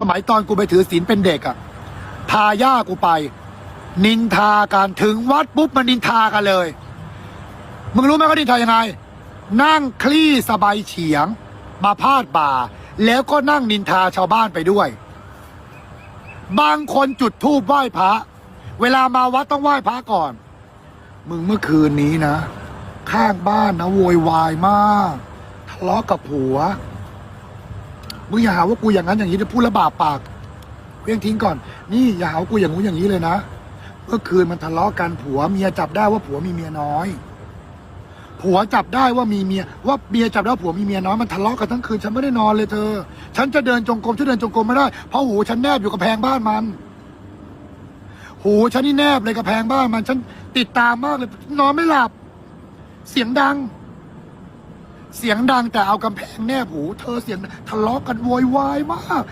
สมัยตอนกูไปถือศีลเป็นเด็กอะพาย่ากูไป นินทากันถึงวัดปุ๊บมันนินทากันเลย มึงรู้ไหมเขานินทายังไง นั่งคลี่สบายเฉียง มาพาดบ่า แล้วก็นั่งนินทาชาวบ้านไปด้วย บางคนจุดธูปไหว้พระ เวลามาวัดต้องไหว้พระก่อน มึงเมื่อคืนนี้นะ ข้างบ้านนะโวยวายมากทะเลาะกับผัว มึงอย่าหาว่ากูอย่างนั้นอย่างนี้จะพูดระบาปปากเพียงทิ้งก่อน นี่อย่าหาว่ากูอย่างงู้นอย่างนี้เลยนะเมื่อคืนมันทะเลาะกันผัวเมียจับได้ว่าผัวมีเมียน้อย ผัวจับได้ว่ามีเมีย ว่าเมียจับได้ว่าผัวมีเมียน้อยมันทะเลาะกันทั้งคืนฉันไม่ได้นอนเลยเธอ ฉันจะเดินจงกรมฉันเดินจงกรมไม่ได้เพราะหูฉันแนบอยู่กับแพงบ้านมันหูฉันนี่แนบเลยกับแพงบ้านมันฉันติดตามมากเลย นอนไม่หลับ เสียงดัง เสียงดังแต่เอากำแพงแนบหู เธอเสียงทะเลาะกันโวยวายมาก